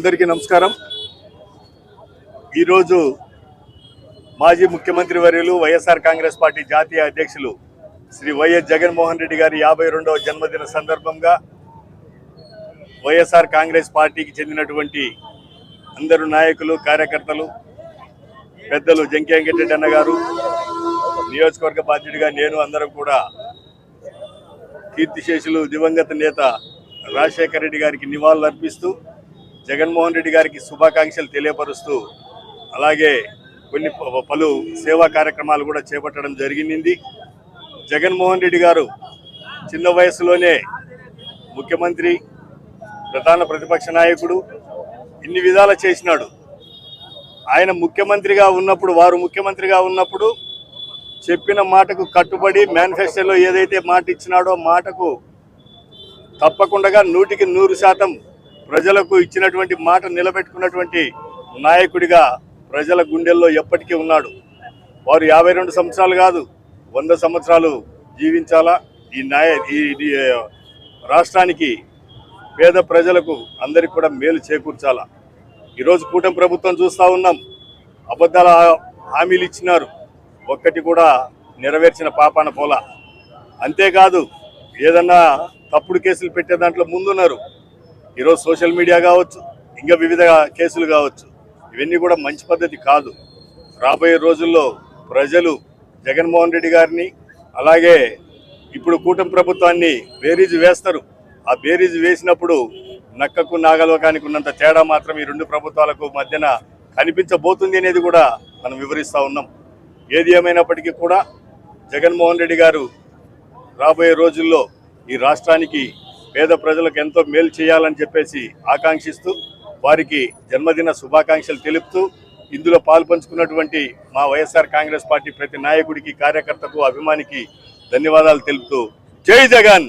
అందరికీ నమస్కారం. ఈరోజు మాజీ ముఖ్యమంత్రి వర్యులు వైఎస్ఆర్ కాంగ్రెస్ పార్టీ జాతీయ అధ్యక్షులు శ్రీ వైఎస్ జగన్మోహన్ రెడ్డి గారి యాభై రెండవ జన్మదిన సందర్భంగా వైఎస్ఆర్ కాంగ్రెస్ పార్టీకి చెందినటువంటి అందరు నాయకులు కార్యకర్తలు పెద్దలు జంకే వెంకటరెడ్డి అన్న గారు నియోజకవర్గ బాధ్యుడిగా నేను అందరం కూడా కీర్తిశేషులు దివంగత నేత రాజశేఖర రెడ్డి గారికి నివాళులు అర్పిస్తూ జగన్మోహన్ రెడ్డి గారికి శుభాకాంక్షలు తెలియపరుస్తూ అలాగే కొన్ని ప- పలు సేవా కార్యక్రమాలు కూడా చేపట్టడం జరిగింది. జగన్మోహన్ రెడ్డి గారు చిన్న వయసులోనే ముఖ్యమంత్రి ప్రధాన ప్రతిపక్ష నాయకుడు ఇన్ని విధాల చేసినాడు. ఆయన ముఖ్యమంత్రిగా ఉన్నప్పుడు వారు ముఖ్యమంత్రిగా ఉన్నప్పుడు చెప్పిన మాటకు కట్టుబడి మేనిఫెస్టోలో ఏదైతే మాట ఇచ్చినాడో మాటకు తప్పకుండా నూటికి నూరు శాతం ప్రజలకు ఇచ్చినటువంటి మాట నిలబెట్టుకున్నటువంటి నాయకుడిగా ప్రజల గుండెల్లో ఎప్పటికీ ఉన్నాడు. వారు యాభై రెండు సంవత్సరాలు కాదు వంద సంవత్సరాలు జీవించాలా? ఈ నాయ ఈ ఈ, రాష్ట్రానికి పేద ప్రజలకు అందరికి కూడా మేలు చేకూర్చాలా? ఈరోజు కూటమి ప్రభుత్వం చూస్తూ ఉన్నాం. అబద్ధాల హామీలు ఇచ్చినారు. ఒక్కటి కూడా నెరవేర్చిన పాపాన పోలా. అంతేకాదు ఏదన్నా తప్పుడు కేసులు పెట్టే దాంట్లో ముందున్నారు. ఈరోజు సోషల్ మీడియా కావచ్చు ఇంకా వివిధ కేసులు కావచ్చు ఇవన్నీ కూడా మంచి పద్ధతి కాదు. రాబోయే రోజుల్లో ప్రజలు జగన్మోహన్ రెడ్డి గారిని అలాగే ఇప్పుడు కూటమి ప్రభుత్వాన్ని బేరీజు వేస్తారు. ఆ బేరీజు వేసినప్పుడు నక్కకు నాగలోకానికి ఉన్నంత తేడా మాత్రం ఈ రెండు ప్రభుత్వాలకు మధ్యన కనిపించబోతుంది అనేది కూడా మనం వివరిస్తూ ఉన్నాం. ఏది ఏమైనప్పటికీ కూడా జగన్మోహన్ రెడ్డి గారు రాబోయే రోజుల్లో ఈ రాష్ట్రానికి పేద ప్రజలకు ఎంతో మేలు చేయాలని చెప్పేసి ఆకాంక్షిస్తూ వారికి జన్మదిన శుభాకాంక్షలు తెలుపుతూ ఇందులో పాల్పంచుకున్నటువంటి మా వైఎస్ఆర్ కాంగ్రెస్ పార్టీ ప్రతి నాయకుడికి కార్యకర్తకు అభిమానికి ధన్యవాదాలు తెలుపుతూ జై జగన్!